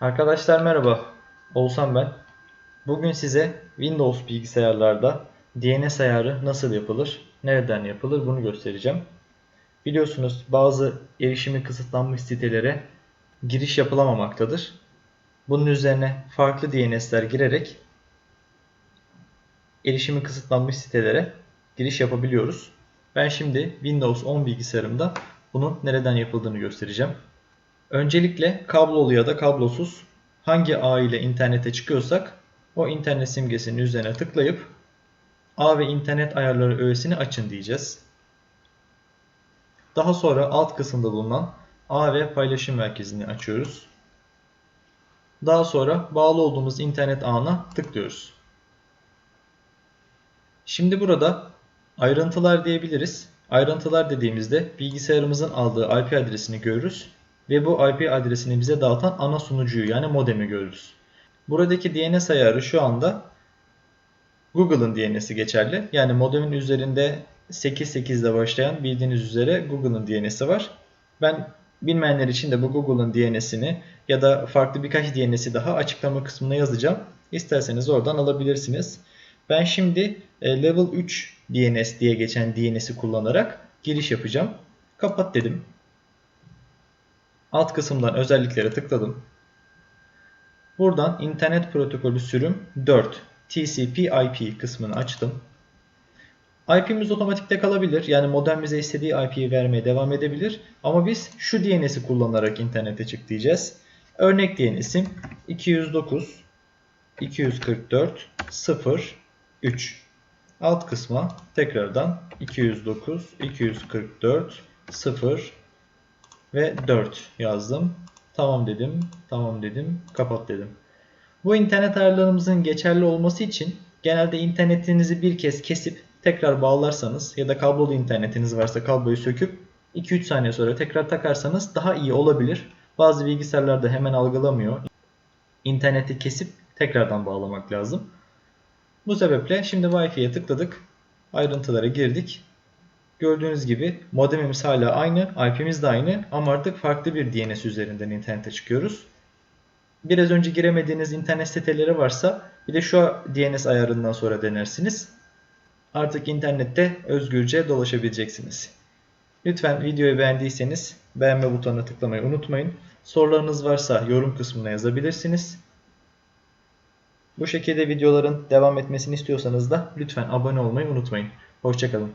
Arkadaşlar merhaba. Oğuzhan ben. Bugün size Windows bilgisayarlarda DNS ayarı nasıl yapılır, nereden yapılır bunu göstereceğim. Biliyorsunuz bazı erişimi kısıtlanmış sitelere giriş yapılamamaktadır. Bunun üzerine farklı DNS'ler girerek erişimi kısıtlanmış sitelere giriş yapabiliyoruz. Ben şimdi Windows 10 bilgisayarımda bunun nereden yapıldığını göstereceğim. Öncelikle kablolu ya da kablosuz hangi ağ ile internete çıkıyorsak o internet simgesinin üzerine tıklayıp ağ ve internet ayarları öğesini açın diyeceğiz. Daha sonra alt kısımda bulunan ağ ve paylaşım merkezini açıyoruz. Daha sonra bağlı olduğumuz internet ağına tıklıyoruz. Şimdi burada ayrıntılar diyebiliriz. Ayrıntılar dediğimizde bilgisayarımızın aldığı IP adresini görürüz ve bu IP adresini bize dağıtan ana sunucuyu yani modemi görürüz. Buradaki DNS ayarı şu anda Google'ın DNS'i geçerli. Yani modemin üzerinde 88 ile başlayan bildiğiniz üzere Google'ın DNS'i var. Ben bilmeyenler için de bu Google'ın DNS'ini ya da farklı birkaç DNS'i daha açıklama kısmına yazacağım. İsterseniz oradan alabilirsiniz. Ben şimdi e, Level 3 DNS diye geçen DNS'i kullanarak giriş yapacağım. Kapat dedim. Alt kısımdan özelliklere tıkladım. Buradan internet protokolü sürüm 4 TCP/IP kısmını açtım. IP'miz otomatikte kalabilir. Yani modem bize istediği IP'yi vermeye devam edebilir. Ama biz şu DNS'i kullanarak internete çık diyeceğiz. Örnek DNS'im 209 244 0 3. Alt kısma tekrardan 209 244 0 ve 4 yazdım. Tamam dedim. Tamam dedim. Kapat dedim. Bu internet ayarlarımızın geçerli olması için genelde internetinizi bir kez kesip tekrar bağlarsanız ya da kablolu internetiniz varsa kabloyu söküp 2-3 saniye sonra tekrar takarsanız daha iyi olabilir. Bazı bilgisayarlarda hemen algılamıyor. İnterneti kesip tekrardan bağlamak lazım. Bu sebeple şimdi Wi-Fi'ye tıkladık. Ayrıntılara girdik. Gördüğünüz gibi modemimiz hala aynı, IP'miz de aynı ama artık farklı bir DNS üzerinden internete çıkıyoruz. Biraz önce giremediğiniz internet siteleri varsa bir de şu DNS ayarından sonra denersiniz. Artık internette özgürce dolaşabileceksiniz. Lütfen videoyu beğendiyseniz beğenme butonuna tıklamayı unutmayın. Sorularınız varsa yorum kısmına yazabilirsiniz. Bu şekilde videoların devam etmesini istiyorsanız da lütfen abone olmayı unutmayın. Hoşçakalın.